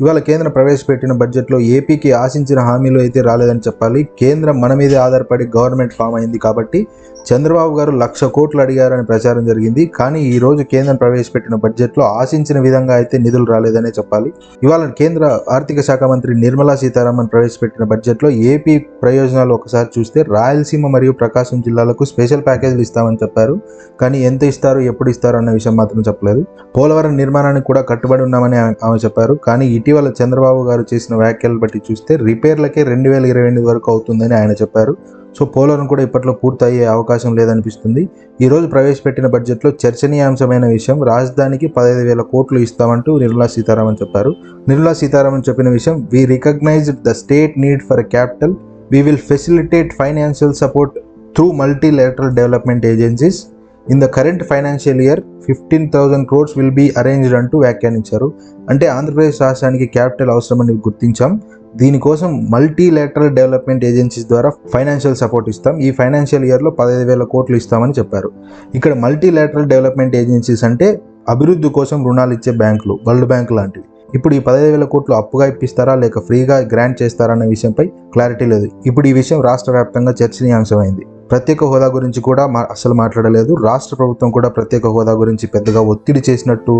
ఇవాళ కేంద్రం ప్రవేశపెట్టిన బడ్జెట్లో ఏపీకి ఆశించిన హామీలు అయితే రాలేదని చెప్పాలి. కేంద్రం మన మీదే ఆధారపడి గవర్నమెంట్ ఫామ్ అయింది కాబట్టి చంద్రబాబు గారు లక్ష కోట్లు అడిగారని ప్రచారం జరిగింది. కానీ ఈ రోజు కేంద్రం ప్రవేశపెట్టిన బడ్జెట్లో ఆశించిన విధంగా అయితే నిధులు రాలేదనే చెప్పాలి. ఇవాళ కేంద్ర ఆర్థిక శాఖ మంత్రి నిర్మలా సీతారామన్ ప్రవేశపెట్టిన బడ్జెట్లో ఏపీ ప్రయోజనాలు ఒకసారి చూస్తే రాయలసీమ మరియు ప్రకాశం జిల్లాలకు స్పెషల్ ప్యాకేజీలు ఇస్తామని చెప్పారు. కానీ ఎంత ఇస్తారు ఎప్పుడు ఇస్తారు అన్న విషయం మాత్రం చెప్పలేదు. పోలవరం నిర్మాణానికి కూడా కట్టుబడి ఉన్నామని ఆమె ఆమె చెప్పారు. కానీ ఇటీవల చంద్రబాబు గారు చేసిన వ్యాఖ్యలు బట్టి చూస్తే రిపేర్లకే రెండు వేల ఇరవై ఎనిమిది వరకు అవుతుందని ఆయన చెప్పారు. సో పోలవరం కూడా ఇప్పట్లో పూర్తయ్యే అవకాశం లేదనిపిస్తుంది. ఈరోజు ప్రవేశపెట్టిన బడ్జెట్లో చర్చనీయాంశమైన విషయం రాజధానికి పదహైదు వేల కోట్లు ఇస్తామంటూ నిర్మలా సీతారామన్ చెప్పారు. నిర్మలా సీతారామన్ చెప్పిన విషయం we recognised the state need for capital we will facilitate financial support through multilateral development agencies in the current financial year fifteen thousand crores will be arranged అంటూ వ్యాఖ్యానించారు. అంటే ఆంధ్రప్రదేశ్ రాష్ట్రానికి క్యాపిటల్ అవసరమని గుర్తించాం. దీనికోసం మల్టీలేటరల్ డెవలప్మెంట్ ఏజెన్సీస్ ద్వారా financial support ఇస్తాం. ఈ ఫైనాన్షియల్ ఇయర్లో పదహైదు వేల కోట్లు ఇస్తామని చెప్పారు. ఇక్కడ మల్టీలేటరల్ డెవలప్మెంట్ ఏజెన్సీస్ అంటే అభివృద్ధి కోసం రుణాలు ఇచ్చే బ్యాంకులు వరల్డ్ బ్యాంక్ లాంటివి. ఇప్పుడు ఈ పదహైదు వేల కోట్లు అప్పుగా ఇప్పిస్తారా లేక ఫ్రీగా గ్రాంట్ చేస్తారా అనే విషయంపై క్లారిటీ లేదు. ఇప్పుడు ఈ విషయం రాష్ట్ర వ్యాప్తంగా చర్చనీయాంశమైంది. ప్రత్యేక హోదా గురించి కూడా మా అసలు మాట్లాడలేదు. రాష్ట్ర ప్రభుత్వం కూడా ప్రత్యేక హోదా గురించి పెద్దగా ఒత్తిడి చేసినట్టు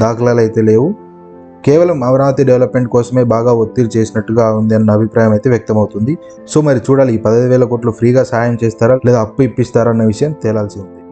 దాఖలాలు అయితే లేవు. కేవలం అమరావతి డెవలప్మెంట్ కోసమే బాగా ఒత్తిడి చేసినట్టుగా ఉంది అన్న అభిప్రాయం అయితే వ్యక్తమవుతుంది. సో మరి చూడాలి ఈ పదహైదు వేల కోట్లు ఫ్రీగా సాయం చేస్తారా లేదా అప్పు ఇప్పిస్తారా అన్న విషయం తేలాల్సి ఉంది.